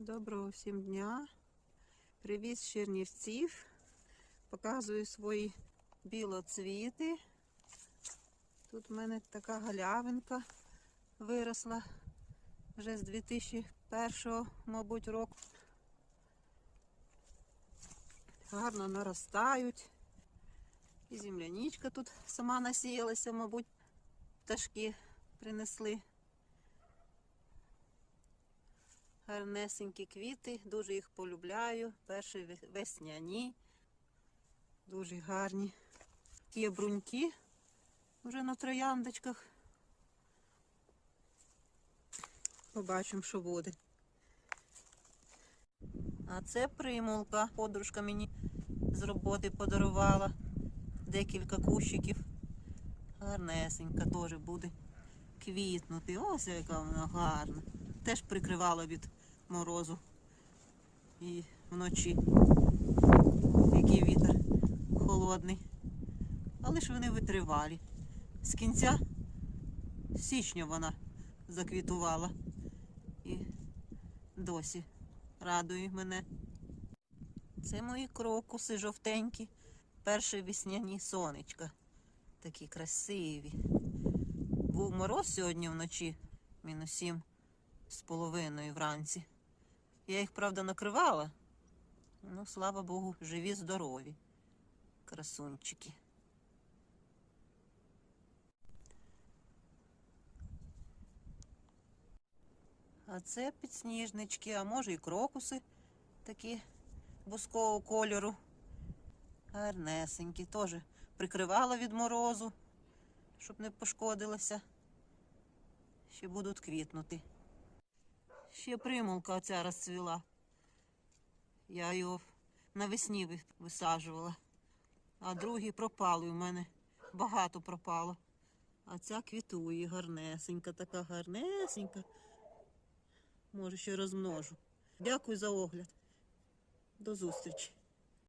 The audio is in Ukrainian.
Доброго всім дня. Привіз з Чернівців. Показую свої білоцвіти. Тут в мене така галявинка виросла вже з 2001, мабуть, року. Гарно наростають. І земляничка тут сама насіялася, мабуть, пташки принесли. Гарнесенькі квіти, дуже їх полюбляю. Перші весняні, дуже гарні. Є бруньки вже на трояндочках. Побачимо, що буде. А це примулка. Подружка мені з роботи подарувала декілька кущиків. Гарнесенька теж буде квітнути. Ось яка вона гарна. Теж прикривала від морозу. І вночі. Який вітер холодний. Але ж вони витривалі. З кінця січня вона заквітувала. І досі радує мене. Це мої крокуси жовтенькі. Перші весняні сонечка. Такі красиві. Був мороз сьогодні вночі, мінус сім з половиною вранці. Я їх, правда, накривала. Ну, слава Богу, живі, здорові. Красунчики. А це підсніжнички, а може і крокуси такі бускового кольору. Гарнесенькі. Теж прикривала від морозу, щоб не пошкодилося. Ще будуть квітнути. Ще примулка оця розцвіла. Я його навесні ви- висаджувала. А другі пропали у мене. Багато пропало. А ця квітує гарнесенька, така гарнесенька. Може, ще розмножу. Дякую за огляд. До зустрічі.